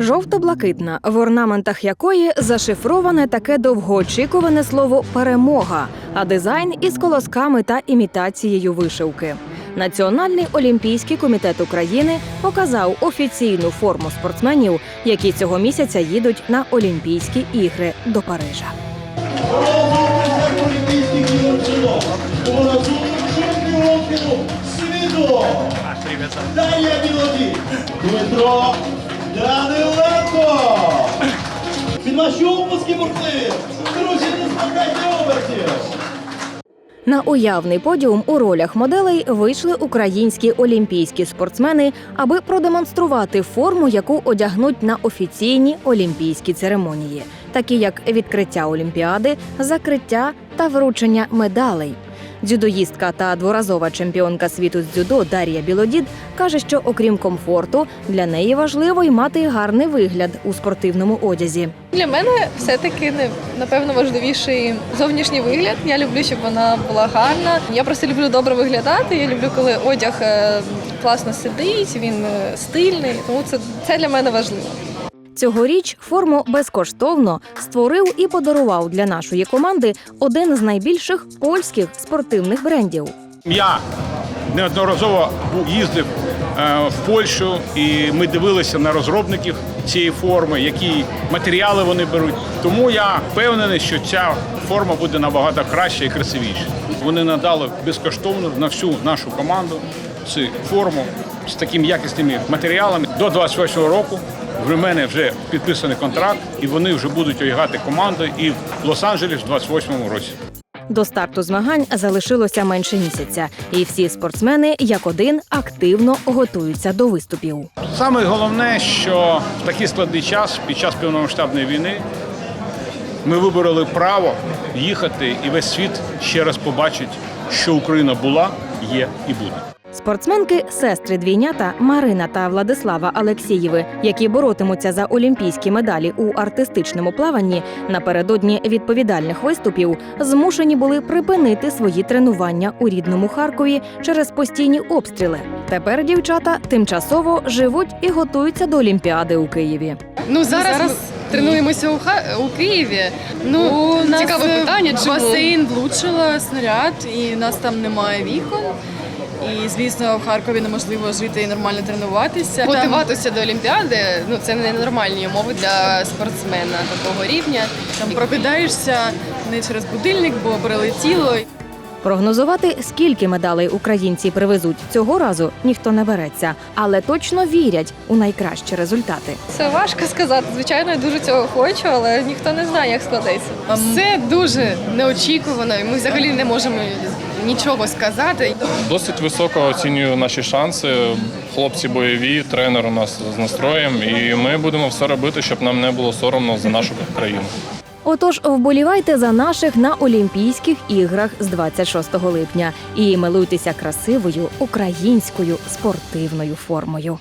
Жовто-блакитна, в орнаментах якої зашифроване таке довгоочікуване слово перемога, а дизайн із колосками та імітацією вишивки. Національний олімпійський комітет України показав офіційну форму спортсменів, які цього місяця їдуть на Олімпійські ігри до Парижа. Дмитро Даниленко. Під наші опуски борців. Друзі, не змагайте обертів. На уявний подіум у ролях моделей вийшли українські олімпійські спортсмени, аби продемонструвати форму, яку одягнуть на офіційні олімпійські церемонії, такі як відкриття олімпіади, закриття та вручення медалей. Дзюдоїстка та дворазова чемпіонка світу з дзюдо Дар'я Білодід каже, що окрім комфорту, для неї важливо й мати гарний вигляд у спортивному одязі. Для мене все-таки не напевно важливіший зовнішній вигляд. Я люблю, щоб вона була гарна. Я просто люблю добре виглядати. Я люблю, коли одяг е, класно сидить, він е, стильний. Тому це, це для мене важливо. Цьогоріч форму безкоштовно створив і подарував для нашої команди один з найбільших польських спортивних брендів. Я неодноразово їздив е, в Польщу, і ми дивилися на розробників цієї форми, які матеріали вони беруть. Тому я впевнений, що ця форма буде набагато краще і красивіша. Вони надали безкоштовно на всю нашу команду цю форму з такими якісними матеріалами до 28 року. В мене вже підписаний контракт, і вони вже будуть одягати команду і в Лос-Анджелес в 28-му році. До старту змагань залишилося менше місяця, і всі спортсмени як один активно готуються до виступів. Саме головне, що в такий складний час під час повномасштабної війни ми вибороли право їхати, і весь світ ще раз побачить, що Україна була, є і буде. Спортсменки сестри двійнята Марина та Владислава Алексієви, які боротимуться за олімпійські медалі у артистичному плаванні, напередодні відповідальних виступів змушені були припинити свої тренування у рідному Харкові через постійні обстріли. Тепер дівчата тимчасово живуть і готуються до Олімпіади у Києві. Ну зараз, ми тренуємося у, Ха... у Києві. Ну У нас, цікаве питання. Чому? басейн влучила снаряд, і нас там немає вікон. І звісно, в Харкові неможливо жити і нормально тренуватися. Готуватися до Олімпіади ну це не нормальні умови для спортсмена такого рівня. Там прокидаєшся не через будильник, бо прилетіло. Прогнозувати, скільки медалей українці привезуть цього разу, ніхто не береться, але точно вірять у найкращі результати. Це важко сказати. Звичайно, я дуже цього хочу, але ніхто не знає, як складеться. Все дуже неочікувано, і ми взагалі не можемо нічого сказати. Досить високо оцінюю наші шанси. Хлопці бойові, тренер у нас з настроєм, і ми будемо все робити, щоб нам не було соромно за нашу країну. Отож, вболівайте за наших на Олімпійських іграх з 26 липня і милуйтеся красивою українською спортивною формою.